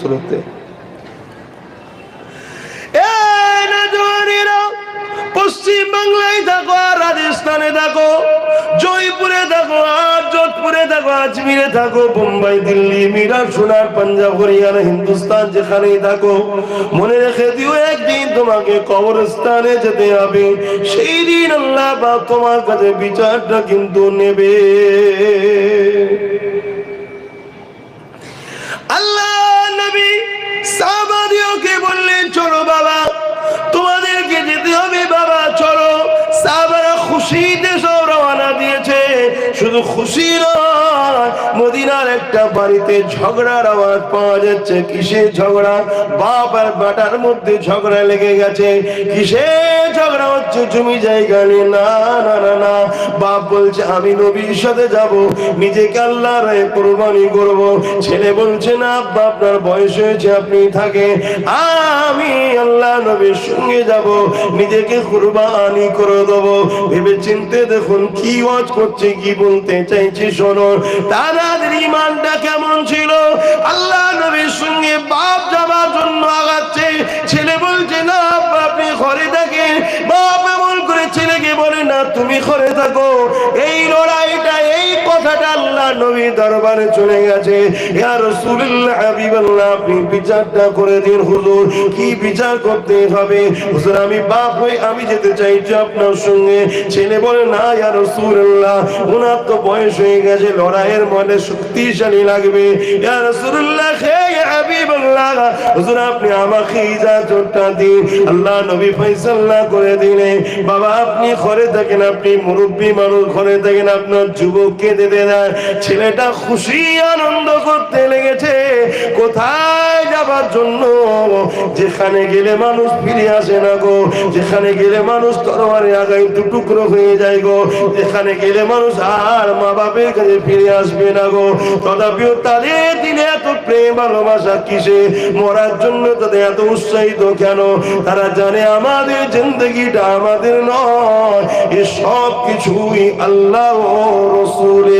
স্রোতে। পশ্চিম বাংলায় থাকো আর রাজস্থানে থাকো, জয়পুরে থাকো আর যোধপুরে থাকো, আজমিরে থাকো, বোম্বাই, দিল্লি মিরাট সোনার, পাঞ্জাব, হরিয়ানা, হিন্দুস্তান, যেখানেই থাকো, মনে রেখে দিও একদিন তোমাকে কবরস্থানে যেতে হবে। সেই দিন আল্লাহ বা তোমার কাছে বিচারটা কিন্তু নেবে। শুধু খুশি নয়, মদিনার একটা বাড়িতে ঝগড়ার আওয়াজ পাওয়া যাচ্ছে। কিসের ঝগড়া? বাপ আর বাটার মধ্যে ঝগড়া লেগে গেছে। কিসের ঝগড়া হচ্ছে? জমি জায়গা নিয়ে না না না না। বাপ বলছে, আমি নবীর সাথে যাব। নিজেকে আল্লাহর কোরবানি করব। ছেলে বলছে, না, আব্বা, আপনার বয়স হয়েছে, আপনি থাকে আমি আল্লাহ নবীর সঙ্গে যাব, নিজেকে কুরবানি করে দেব। ভেবে চিনতে দেখুন কি ওয়াজ করছে, কি বলতে চাইছে, শোনো। তাদের ইমানটা কেমন ছিল? আল্লাহ নবীর সঙ্গে বাপ যাবার জন্য আগাচ্ছে। ছেলে বলছে, না আপনি ঘরে থাকেন বাপ এমন করে ছেলেকে বলে, না, তুমি ঘরে থাকো। এই লড়াইটা এই কথাটা আল্লাহ নবী দরবারে চলে গেছে। ইয়া রাসূলুল্লাহ, হাবিবাল্লাহ, আপনি বিচারটা করে দিন, হুজুর। কি বিচার করতে হবে? হুজুর, আমি বাপ হই আমি যেতে চাইছি আপনার সঙ্গে। ছেলে বলে, না, ইয়া রাসূলুল্লাহ। ওনার তো বয়স হয়ে গেছে, লড়াইয়ের মনে শক্তিশালী লাগবে। ইয়া রাসূলুল্লাহ, হে হাবিবাল্লাহ, হুজুর, আপনি আমাকে ইজাজতটা দিন। আল্লাহ নবী ফয়সালা করে দিলে বাবা, আপনি ঘরে থাকেন, আপনি মুরব্বী মানুষ ঘরে থাকেন, আপনার যুবককে দিতে দেন ছেলেটা খুশি, আনন্দ করতে লেগেছে। কোথায় যাবার জন্য? যেখানে গেলে মানুষ ফিরে আসে না গো। যেখানে গেলে মানুষ তরবারে আগাই দু টুকরো হয়ে যায় গো। যেখানে গেলে মানুষ আর মা বাপের কাছে ফিরে আসবে না গো। তথাপিও তাদের দিনে এত প্রেম, ভালোবাসা কিসে? মরার জন্য তাদের এত উৎসাহিত কেন? তারা জানে আমাদের জিন্দগিটা আমাদের নয়। এ সব কিছুই আল্লাহ রসুলে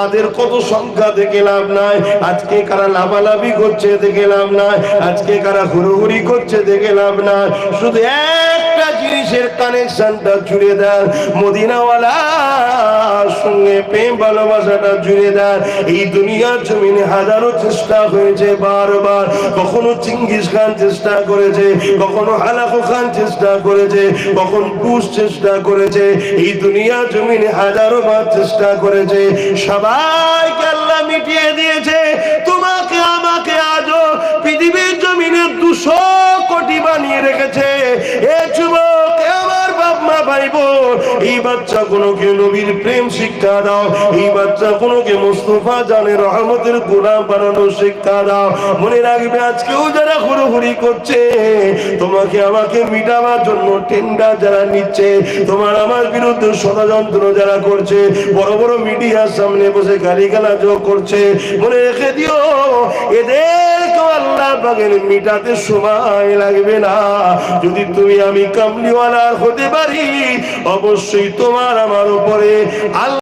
কাদের কত সংখ্যা দেখে লাভ নাই। আজকে কারা লাভালাভি করছে দেখে লাভ নাই। আজকে কারা হুড়োহুড়ি করছে দেখে লাভ নাই। শুধু একটা জিনিসের কানেকশনটা জুড়ে দেন মদিনাওয়ালার সঙ্গে প্রেম ভালোবাসাটা জুড়ে দেন। এই দুনিয়ার জমিনে হাজারো চেষ্টা হয়েছে বারবার। কখনো চিঙ্গিস খান চেষ্টা করেছে, কখনো হালাকু খান চেষ্টা করেছে, কখন পুষ চেষ্টা করেছে। এই দুনিয়ার জমিনে হাজারো বার চেষ্টা করেছে। সবাইকে আল্লাহ মিটিয়ে দিয়েছে। এই বাচ্চা কোনোকে নবীর প্রেম শিক্ষা দাও, এই বাচ্চা কোনোকে মুস্তফা জানে রহমতের গোলাম বানানোর শিক্ষা দাও। মনে রাখবে আজকেও যারা হুড়োহুড়ি করছে, তোমাকে আমাকে মিটাবার জন্য টেন্ডার যারা নিচ্ছে, তোমার আমার বিরুদ্ধে ষড়যন্ত্র যারা করছে, বড় বড় মিডিয়ার সামনে বসে গালি গালা যোগ করছে। মনে রেখে দিও আল্লাহ পাকের মিটাতে সময় লাগবে না। যদি তুমি আমি কামলিওয়ালা হতে পারি, অবশ্যই তোমার আমার উপরে আল্লাহ